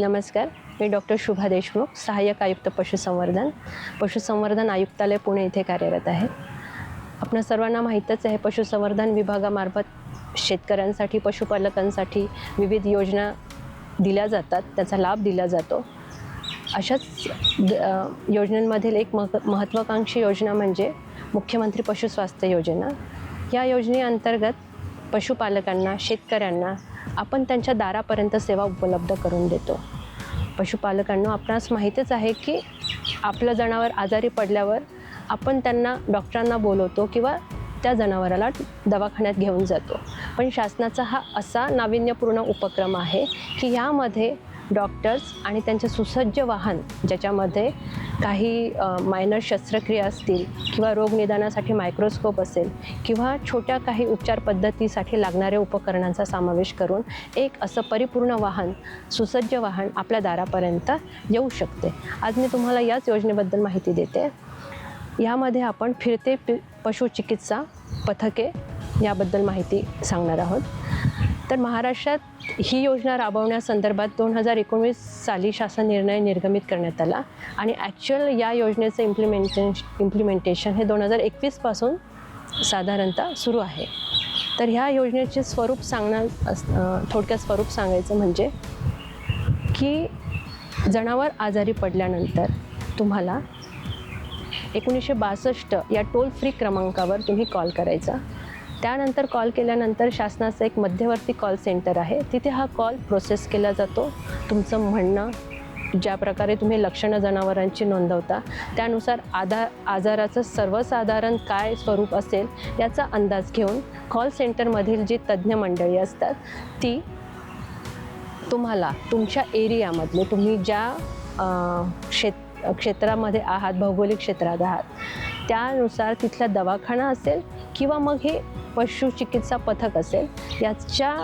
नमस्कार. मी डॉक्टर शुभा देशमुख सहाय्यक आयुक्त पशुसंवर्धन. पशुसंवर्धन आयुक्तालय पुणे इथे कार्यरत आहे. आपणा सर्वांना माहीतच आहे पशुसंवर्धन विभागामार्फत शेतकऱ्यांसाठी पशुपालकांसाठी विविध योजना दिल्या जातात. त्याचा लाभ दिला जातो. अशाच द- योजनांमधील एक मह महत्त्वाकांक्षी योजना म्हणजे मुख्यमंत्री पशुस्वास्थ्य योजना. या योजनेअंतर्गत पशुपालकांना शेतकऱ्यांना आपण त्यांच्या दारापर्यंत सेवा उपलब्ध करून देतो. पशुपालकांना आपणास माहीतच आहे की आपलं जनावर आजारी पडल्यावर आपण त्यांना डॉक्टरांना बोलवतो किंवा त्या जनावराला दवाखान्यात घेऊन जातो. पण शासनाचा हा असा नाविन्यपूर्ण उपक्रम आहे की यामध्ये डॉक्टर्स आणि त्यांचे सुसज्ज वाहन ज्याच्यामध्ये काही मायनर शस्त्रक्रिया असतील किंवा रोगनिदानासाठी मायक्रोस्कोप असेल किंवा छोट्या काही उपचार पद्धतीसाठी लागणाऱ्या उपकरणांचा समावेश करून एक असं परिपूर्ण वाहन सुसज्ज वाहन आपल्या दारापर्यंत येऊ शकते. आज मी तुम्हाला याच योजनेबद्दल माहिती देते. यामध्ये आपण फिरते पि पशुचिकित्सा पथके याबद्दल माहिती सांगणार आहोत. तर महाराष्ट्रात ही योजना राबवण्यासंदर्भात दोन हजार एकोणवीस साली शासन निर्णय निर्गमित करण्यात आला. आणि ॲक्च्युअल या योजनेचं इम्प्लिमेंटे इम्प्लिमेंटेशन हे दोन हजार एकवीसपासून साधारणतः सुरू आहे. तर ह्या योजनेचे स्वरूप सांगणार अस- थोडक्यात स्वरूप सांगायचं म्हणजे की जनावर आजारी पडल्यानंतर तुम्हाला एकोणीसशे बासष्ट या टोल फ्री क्रमांकावर तुम्ही कॉल करायचा. त्यानंतर कॉल केल्यानंतर शासनाचं एक मध्यवर्ती कॉल सेंटर आहे. तिथे हा कॉल प्रोसेस केला जातो. तुमचं म्हणणं ज्या प्रकारे तुम्ही लक्षणं जनावरांची नोंदवता त्यानुसार आधार आजाराचं सर्वसाधारण काय स्वरूप असेल याचा अंदाज घेऊन कॉल सेंटरमधील जी तज्ज्ञ मंडळी असतात ती तुम्हाला तुमच्या एरियामधले तुम्ही ज्या क्षेत क्षेत्रामध्ये आहात भौगोलिक क्षेत्रात आहात त्यानुसार तिथला दवाखाना असेल किंवा मग हे पशुचिकित्सा पथक असेल याच्या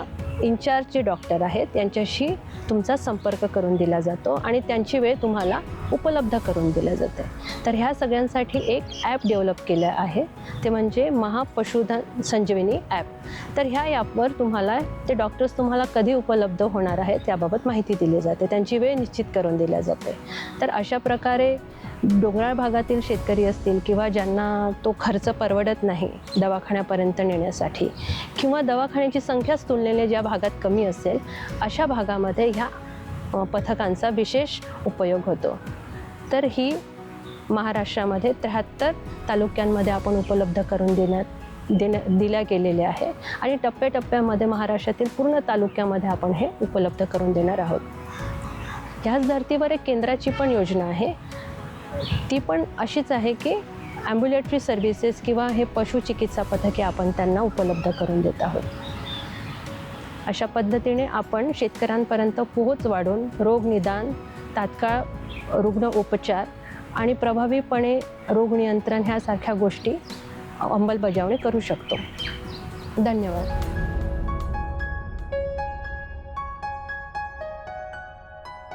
इन्चार्ज जे डॉक्टर आहेत त्यांच्याशी तुमचा संपर्क करून दिला जातो आणि त्यांची वेळ तुम्हाला उपलब्ध करून दिल्या जाते. तर ह्या सगळ्यांसाठी एक ॲप डेव्हलप केलं आहे. ते म्हणजे महापशुधन संजीवनी ॲप तर ह्या ॲपवर तुम्हाला ते डॉक्टर्स तुम्हाला कधी उपलब्ध होणार आहेत त्याबाबत माहिती दिली जाते. त्यांची वेळ निश्चित करून दिल्या जाते. तर अशा प्रकारे डोंगराळ भागातील शेतकरी असतील किंवा ज्यांना तो खर्च परवडत नाही दवाखान्यापर्यंत नेण्यासाठी किंवा दवाखान्याची संख्याच तुलनेने ज्या भागात कमी असेल अशा भागामध्ये ह्या पथकांचा विशेष उपयोग होतो. तर ही महाराष्ट्रामध्ये त्र्याहत्तर तालुक्यांमध्ये आपण उपलब्ध करून देण्यात देण्या दिल्या गेलेल्या आहे आणि टप्प्याटप्प्यामध्ये महाराष्ट्रातील पूर्ण तालुक्यामध्ये आपण हे उपलब्ध करून देणार आहोत. ह्याच धर्तीवर एक केंद्राची पण योजना आहे ती पण अशीच आहे की ॲम्ब्युलेटरी सर्व्हिसेस किंवा हे पशुचिकित्सा पथके आपण त्यांना उपलब्ध करून देत आहोत. अशा पद्धतीने आपण शेतकऱ्यांपर्यंत पोहोच वाढून रोगनिदान तात्काळ रुग्ण उपचार आणि प्रभावीपणे रोग नियंत्रण ह्यासारख्या गोष्टी अंमलबजावणी करू शकतो. धन्यवाद.